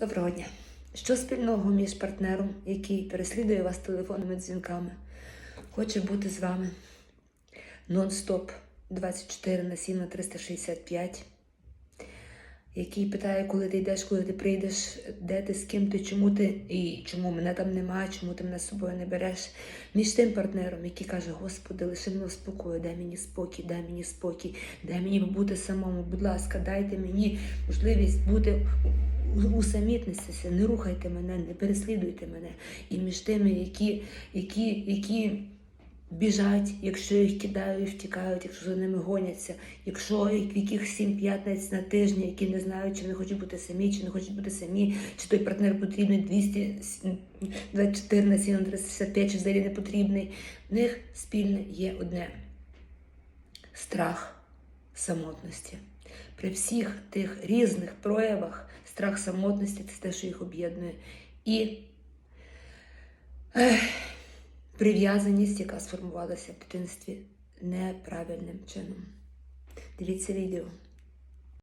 Доброго дня. Що спільного між партнером, який переслідує вас телефонними дзвінками, хоче бути з вами нон-стоп 24 на 7 на 365, який питає, коли ти йдеш, коли ти прийдеш, де ти, з ким ти, чому ти і чому мене там немає, чому ти мене з собою не береш. Між тим партнером, який каже, Господи, лиши мене в спокою, дай мені спокій, дай мені спокій, дай мені побути самому. Будь ласка, дайте мені можливість бути усамітнитися, не рухайте мене, не переслідуйте мене. І між тими, які, які, які біжать, якщо їх кидають, втікають, якщо за ними гоняться, якщо яких сім п'ятниць на тижні, які не знають, чи вони хочуть бути самі, чи не хочуть бути самі, чи той партнер потрібний 224 на 7 365, чи взагалі не потрібний. В них спільне є одне страх самотності. При всіх тих різних проявах страх самотності це те, що їх об'єднує. І ех, прив'язаність, яка сформувалася в дитинстві неправильним чином. Дивіться відео.